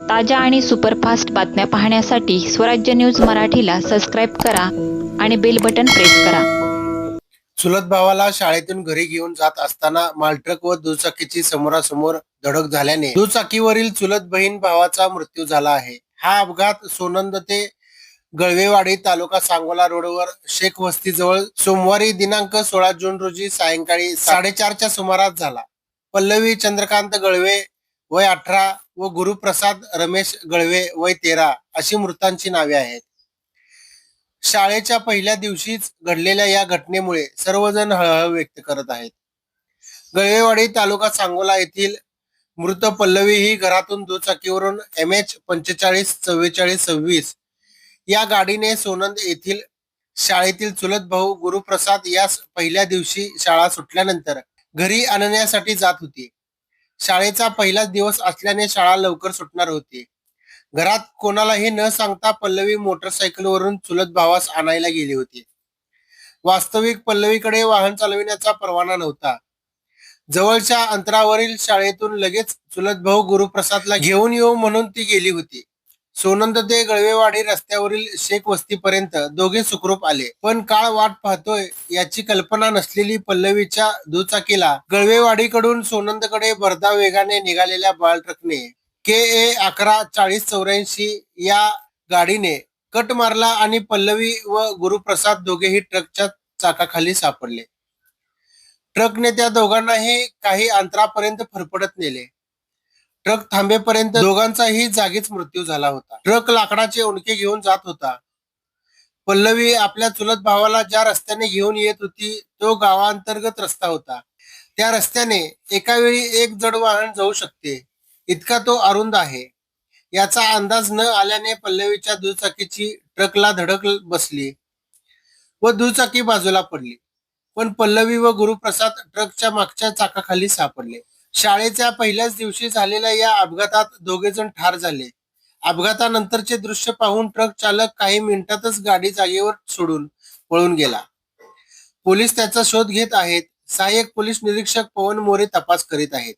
ताज्या आणि सुपरफास्ट बातम्या पाहण्यासाठी स्वराज्य न्यूज मराठीला सबस्क्राईब करा आणि बेल बटन प्रेस करा. चुलत भावाला शाळेतून घरी घेऊन जात असताना मालट्रक व दुचाकीची समोरासमोर धडक झाल्याने दुचाकीवरील चुलत बहीण भावाचा मृत्यू झाला आहे. हा अपघात सोनंद ते गळवेवाडी तालुका सांगोला रोडवर शेख वस्तीजवळ सोमवारी दिनांक सोळा जून रोजी सायंकाळी साडेचारच्या सुमारास झाला. पल्लवी चंद्रकांत गळवे वय अठरा व गुरुप्रसाद रमेश गळवे वय तेरा अशी मृतांची नावे आहेत. शाळेच्या पहिल्या दिवशीच घडलेल्या या घटनेमुळे सर्वजण हळहळ व्यक्त करत आहेत. गळवेवाडी तालुका सांगोला येथील मृत पल्लवी ही घरातून दुचाकीवरून एम एच पंचेचाळीस चव्वेचाळीस सव्वीस या गाडीने सोनंद येथील शाळेतील चुलत भाऊ गुरुप्रसाद यास पहिल्या दिवशी शाळा सुटल्यानंतर घरी आणण्यासाठी जात होती. शाळेचा पहिलाच दिवस असल्याने शाळा लवकर सुटणार होती. घरात कोणालाही न सांगता पल्लवी मोटरसायकलवरून चुलत भावास आणायला गेली होती. वास्तविक पल्लवीकडे वाहन चालविण्याचा परवाना नव्हता. जवळच्या अंतरावरील शाळेतून लगेच चुलत भाऊ गुरुप्रसादला घेऊन येऊ म्हणून ती गेली होती. सोनंद ते गळवेवाडी रस्त्यावरील शेख वस्तीपर्यंत दोघे सुखरूप आले. पण काळ वाट पाहतोय याची कल्पना नसलेली पल्लवीच्या दुचाकीला गळवेवाडीकडून सोनंदकडे भरधाव वेगाने निघालेल्या बाळ ट्रकने के ए अकरा चाळीस चौऱ्याऐंशी या गाडीने कट मारला आणि पल्लवी व गुरुप्रसाद दोघेही ट्रकच्या चाकाखाली सापडले. ट्रकने त्या दोघांनाही काही अंतरापर्यंत फरफडत नेले. ट्रक थांबेपर्यंत दोघांचाही जागीच मृत्यू झाला होता. ट्रक लाकडाचे उंडके घेऊन जात होता. पल्लवी आपल्या चुलत भावाला ज्या रस्त्याने घेऊन येत होती तो गावांतर्गत रस्ता होता. त्या रस्त्याने एका वेळी एक जड वाहन जाऊ शकते. इतका तो अरुंद आहे. याचा अंदाज न आल्याने पल्लवीच्या दुचाकीची ट्रकला धडक बसली व दुचाकी बाजूला पडली. पण पल्लवी व गुरुप्रसाद ट्रकच्या मागच्या चाकाखाली सापडले. शाळेच्या पहिल्याच दिवशी झालेल्या या अपघातात दोघे जण ठार झाले. अपघातानंतरचे दृश्य पाहून ट्रक चालक काही मिनिटातच गाडी जागेवर सोडून पळून गेला. पोलीस त्याचा शोध घेत आहेत. सहाय्यक पोलीस निरीक्षक पवन मोरे तपास करीत आहेत.